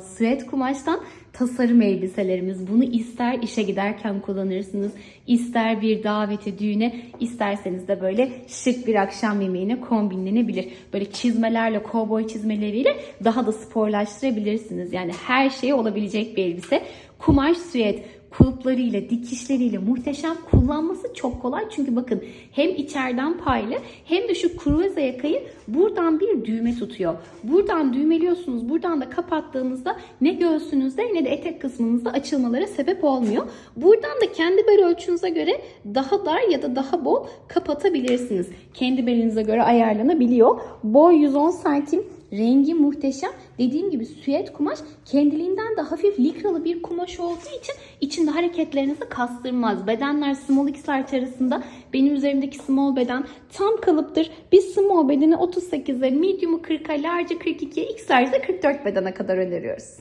Süet kumaştan tasarım elbiselerimiz. Bunu ister işe giderken kullanırsınız, ister bir davete, düğüne, isterseniz de böyle şık bir akşam yemeğine kombinlenebilir. Böyle çizmelerle, kovboy çizmeleriyle daha da sporlaştırabilirsiniz. Yani her şeye olabilecek bir elbise. Kumaş süet kulplarıyla, dikişleriyle muhteşem. Kullanması çok kolay. Çünkü bakın hem içeriden paylı hem de şu kruvaze yakayı buradan bir düğme tutuyor. Buradan düğmeliyorsunuz. Buradan da kapattığınızda ne göğsünüzde ne de etek kısmınızda açılmalara sebep olmuyor. Buradan da kendi bel ölçünüze göre daha dar ya da daha bol kapatabilirsiniz. Kendi belinize göre ayarlanabiliyor. Boy 110 santim. Rengi muhteşem. Dediğim gibi süet kumaş kendiliğinden de hafif likralı bir kumaş olduğu için içinde hareketlerinizi kastırmaz. Bedenler small x large arasında benim üzerimdeki small beden tam kalıptır. Biz small bedeni 38'e, medium'u 40'a, large'ı 42'ye, x large'ı 44 bedene kadar öneriyoruz.